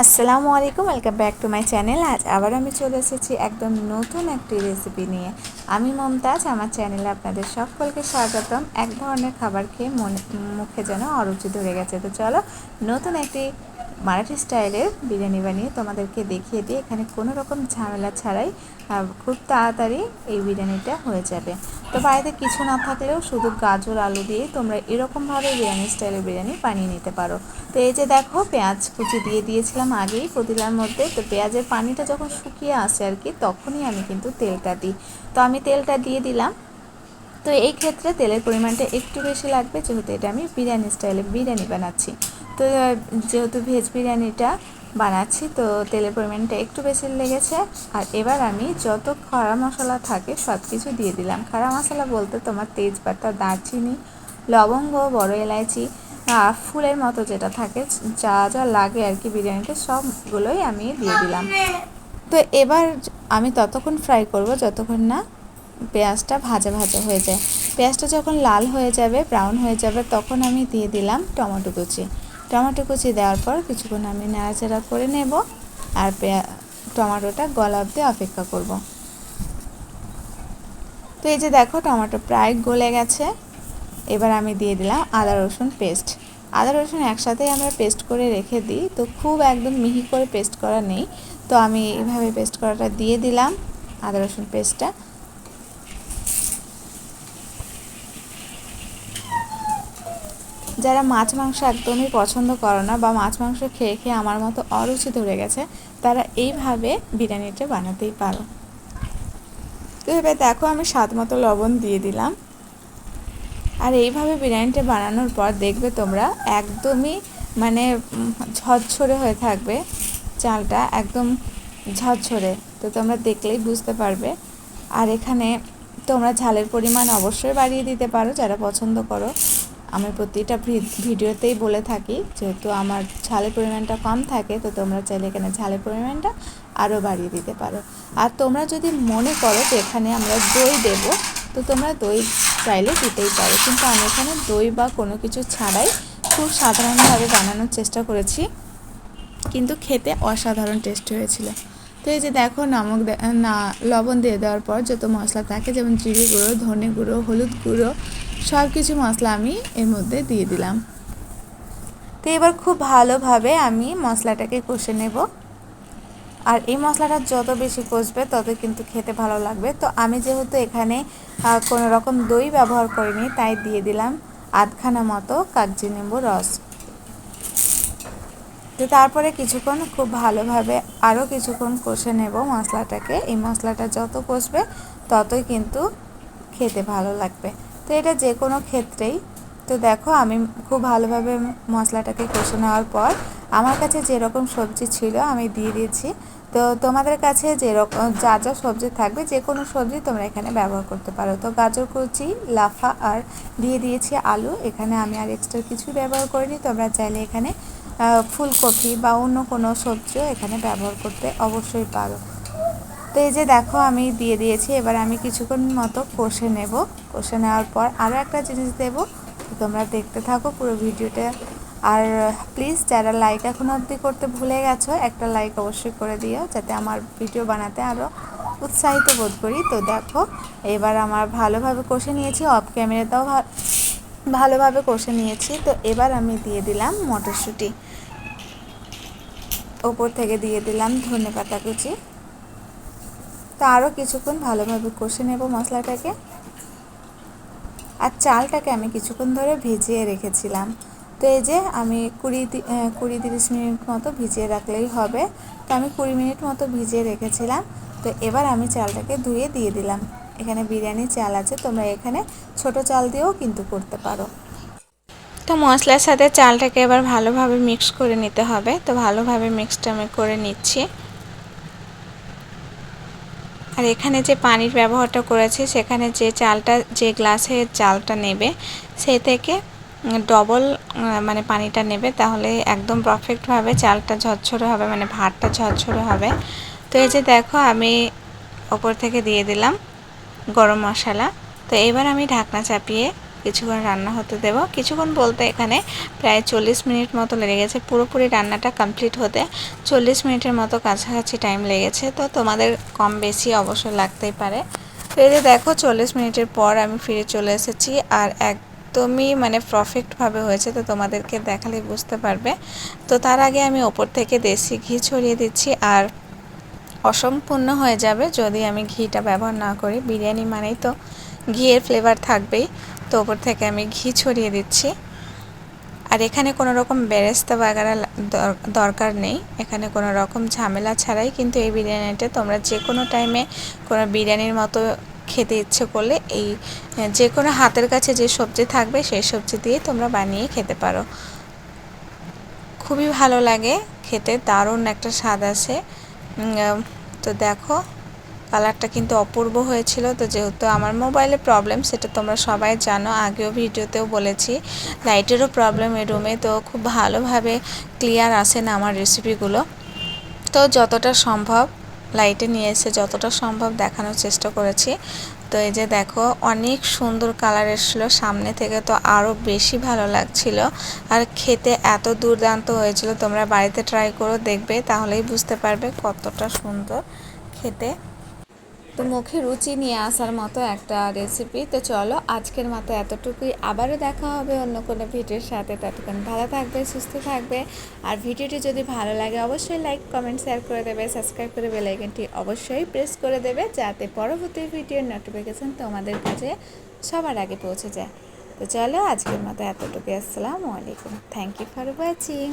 আসসালামু আলাইকুম, welcome back to my channel. আজ আবার আমি চলে এসেছি একদম নতুন একটি রেসিপি নিয়ে। আমি মমতাজ, আমার চ্যানেলে আপনাদের সকলকে স্বাগতম। এক ধরনের খাবার খেয়ে মুখে যেন অরুচি ধরে গেছে। তো চলো, নতুন একটি মারাঠি স্টাইলের বিরিয়ানি বানিয়ে তোমাদেরকে দেখিয়ে দিই। এখানে কোনো রকম ঝামেলা ছাড়াই খুব তাড়াতাড়ি এই বিরিয়ানিটা হয়ে যাবে। তো বাড়িতে কিছু না থাকলেও শুধু গাজর, আলু দিয়ে তোমরা এরকমভাবে বিরিয়ানি স্টাইলের বিরিয়ানি বানিয়ে নিতে পারো। তো এই যে দেখো, পেঁয়াজ কুচি দিয়ে দিয়েছিলাম আগেই পতিলার মধ্যে। তো পেঁয়াজের পানিটা যখন শুকিয়ে আসে আর কি, তখনই আমি কিন্তু তেলটা দিই। তো আমি তেলটা দিয়ে দিলাম। তো এই ক্ষেত্রে তেলের পরিমাণটা একটু বেশি লাগবে, যেহেতু এটা আমি বিরিয়ানি স্টাইলে বিরিয়ানি বানাচ্ছি। তো যেহেতু ভেজ বিরিয়ানিটা বানাচ্ছি, তো তেলের পরিমাণটা একটু বেশি লেগেছে। আর এবার আমি যত খরা মশলা থাকে সব কিছু দিয়ে দিলাম। খাড়া মশলা বলতে তোমার তেজপাতা, দারচিনি, লবঙ্গ, বড় এলাচি ফুলের মতো যেটা থাকে, যা যা লাগে আর কি বিরিয়ানিতে, সবগুলোই আমি দিয়ে দিলাম। তো এবার আমি ততক্ষণ ফ্রাই করব যতক্ষণ না পেঁয়াজটা ভাজা ভাজা হয়ে যায়। পেঁয়াজটা যখন লাল হয়ে যাবে ব্রাউন হয়ে যাবে, তখন আমি দিয়ে দিলাম টমেটো কুচি। টমেটো কুচি দেওয়ার পর কিছুক্ষণ আমি নাড়াচাড়া করে নেব আর টমেটোটা গলা অব্দি অপেক্ষা করব। তো এই যে দেখো, টমেটো প্রায় গলে গেছে। এবার আমি দিয়ে দিলাম আদা, রসুন পেস্ট। আদা, রসুন একসাথেই আমরা পেস্ট করে রেখে দিই। তো খুব একদম মিহি করে পেস্ট করা নেই। তো আমি এইভাবে পেস্ট করাটা দিয়ে দিলাম আদা, রসুন পেস্টটা। যারা মাছ মাংস একদমই পছন্দ করে না বা মাছ মাংস খেয়ে খেয়ে আমার মতো অরুচি ধরে গেছে, তারা এইভাবে বিরিয়ানিটা বানাতেই পারো। তো এবার দেখো আমি স্বাদ মতো লবণ দিয়ে দিলাম। আর এইভাবে বিরিয়ানিটা বানানোর পর দেখবে তোমরা একদমই মানে ঝরঝরে হয়ে থাকবে, চালটা একদম ঝরঝরে। তো তোমরা দেখলেই বুঝতে পারবে। আর এখানে তোমরা ঝালের পরিমাণ অবশ্যই বাড়িয়ে দিতে পারো যারা পছন্দ করো। আমি প্রতিটা ভিডিওতেই বলে থাকি, যেহেতু আমার ঝালের পরিমাণটা কম থাকে, তো তোমরা চাইলে এখানে ঝালের পরিমাণটা আরও বাড়িয়ে দিতে পারো। আর তোমরা যদি মনে করো যে এখানে আমরা দই দেব, তো তোমরা দই চাইলে দিতেই পারো। কিন্তু আমি এখানে দই বা কোনো কিছু ছাড়াই খুব সাধারণভাবে বানানোর চেষ্টা করেছি, কিন্তু খেতে অসাধারণ টেস্ট হয়েছিল। তো এই যে দেখো নামক না, লবণ দিয়ে দেওয়ার পর যত মশলা থাকে, যেমন জিরে গুঁড়ো, ধনে গুঁড়ো, হলুদ গুঁড়ো সব কিছু মশলা আমি এর মধ্যে দিয়ে দিলাম। তো এবার খুব ভালোভাবে আমি মশলাটাকে কষে নেব। আর এই মশলাটা যত বেশি কষবে, তত কিন্তু খেতে ভালো লাগবে। তো আমি যেহেতু এখানে কোনো রকম দই ব্যবহার করিনি, তাই দিয়ে দিলাম আধখানা মতো কাগজি নেবু রস। তো তারপরে কিছুক্ষণ খুব ভালোভাবে আরও কিছুক্ষণ কষে নেব মশলাটাকে। এই মশলাটা যত কষবে ততই কিন্তু খেতে ভালো লাগবে। তো এটা যে কোনো ক্ষেত্রেই। তো দেখো আমি খুব ভালোভাবে মশলাটাকে কষে নেওয়ার পর আমার কাছে যেরকম সবজি ছিল আমি দিয়ে দিয়েছি। তো তোমাদের কাছে যেরকম যা যা সবজি থাকবে যে কোনো সবজি তোমরা এখানে ব্যবহার করতে পারো। তো গাজর কুচি লাফা আর দিয়ে দিয়েছি আলু। এখানে আমি আর এক্সট্রা কিছু ব্যবহার করিনি। তোমরা চাইলে এখানে ফুলকপি বা অন্য কোনো সবজিও এখানে ব্যবহার করতে অবশ্যই পারো। তো এই যে দেখো আমি দিয়ে দিয়েছি, এবার আমি কিছুক্ষণ মতো কষে নেব। কষে নেওয়ার পর আরও একটা জিনিস দেব তোমরা দেখতে থাকো পুরো ভিডিওটা। আর প্লিজ যারা লাইক এখন অবধি করতে ভুলে গেছো, একটা লাইক অবশ্যই করে দিও, যাতে আমার ভিডিও বানাতে আরও উৎসাহিত বোধ করি। তো দেখো, এবার আমার ভালোভাবে কষে নিয়েছি অফ ক্যামেরাটাও ভালোভাবে কষে নিয়েছি। তো এবার আমি দিয়ে দিলাম মটরশুঁটি। ওপর থেকে দিয়ে দিলাম ধনে পাতা কুচি। তো আরও কিছুক্ষণ ভালোভাবে কষে নেব মশলাটাকে। আর চালটাকে আমি কিছুক্ষণ ধরে ভিজিয়ে রেখেছিলাম। তো এই যে আমি কুড়ি কুড়ি তিরিশ মিনিট মতো ভিজিয়ে রাখলেই হবে। তো আমি কুড়ি মিনিট মতো ভিজিয়ে রেখেছিলাম। তো এবার আমি চালটাকে ধুয়ে দিয়ে দিলাম। এখানে বিরিয়ানি চাল আছে, তোমরা এখানে ছোট চাল দিয়েও কিন্তু করতে পারো। তো মশলার সাথে চালটাকে এবার ভালোভাবে মিক্স করে নিতে হবে। তো ভালোভাবে মিক্সটা আমি করে নিচ্ছি। আর এখানে যে পানির ব্যবহারটা করেছি, সেখানে যে চালটা, যে গ্লাসে চালটা নেবে সেই থেকে ডবল মানে পানিটা নেবে, তাহলে একদম পারফেক্টভাবে চালটা ঝরঝরে হবে মানে ভাতটা ঝরঝরে হবে। তো এই যে দেখো, আমি ওপর থেকে দিয়ে দিলাম গরম মশলা। তো এবার আমি ঢাকনা চাপিয়ে কিছুক্ষণ রান্না হতে দেব। কিছুক্ষণ বলতে এখানে প্রায় চল্লিশ মিনিট মতো লেগে গেছে। পুরোপুরি রান্নাটা কমপ্লিট হতে চল্লিশ মিনিটের মতো কাছাকাছি টাইম লেগেছে। তো তোমাদের কম বেশি অবশ্যই লাগতেই পারে। তো এই যে দেখো, চল্লিশ মিনিটের পর আমি ফিরে চলে এসেছি আর এক একদমই মানে পারফেক্টভাবে হয়েছে। তো তোমাদেরকে দেখালে বুঝতে পারবে। তো তার আগে আমি ওপর থেকে দেশি ঘি ছড়িয়ে দিচ্ছি আর অসম্পূর্ণ হয়ে যাবে যদি আমি ঘিটা ব্যবহার না করি। বিরিয়ানি মানেই তো ঘিয়ের ফ্লেভার থাকবেই। তো ওপর থেকে আমি ঘি ছড়িয়ে দিচ্ছি। আর এখানে কোনো রকম বেরেস্তা বাগারা দরকার নেই। এখানে কোনো রকম ঝামেলা ছাড়াই কিন্তু এই বিরিয়ানিটা তোমরা যে কোনো টাইমে কোনো বিরিয়ানির মতো খেতে ইচ্ছে করলে এই যে কোনো হাতের কাছে যে সবজি থাকবে সেই সবজি দিয়ে তোমরা বানিয়ে খেতে পারো। খুবই ভালো লাগে খেতে, দারুণ একটা স্বাদ আছে। তো দেখো কালারটা কিন্তু অপূর্ব হয়েছিল। তো যেহেতু আমার মোবাইলে প্রবলেম সেটা তোমরা সবাই জানো, আগেও ভিডিওতেও বলেছি। লাইটেরও প্রবলেম এই রুমে তো খুব ভালোভাবে ক্লিয়ার আসে না আমার রেসিপিগুলো তো যতটা সম্ভব লাইটে নিয়ে এসে যতটা সম্ভব দেখানোর চেষ্টা করেছি। তো এই যে দেখো, অনেক সুন্দর কালার এসেছিল সামনে থেকে, তো আরও বেশি ভালো লাগছিল। আর খেতে এত দুর্দান্ত হয়েছিল, তোমরা বাড়িতে ট্রাই করো, দেখবে, তাহলেই বুঝতে পারবে কতটা সুন্দর খেতে। তো মুখে রুচি নিয়ে আসার মতো একটা রেসিপি তো চলো আজকের মতো এতটুকুই। আবারও দেখা হবে অন্য কোনো ভিডিওর সাথে। ততক্ষণ ভালো থাকবে, সুস্থ থাকবে। আর ভিডিওটি যদি ভালো লাগে, অবশ্যই লাইক কমেন্ট শেয়ার করে দেবে। সাবস্ক্রাইব করে বেলাইকনটি অবশ্যই প্রেস করে দেবে, যাতে পরবর্তী ভিডিওর নোটিফিকেশান তোমাদের কাছে সবার আগে পৌঁছে যায়। তো চলো আজকের মতো এতটুকুই। আসসালামু আলাইকুম। Thank you for watching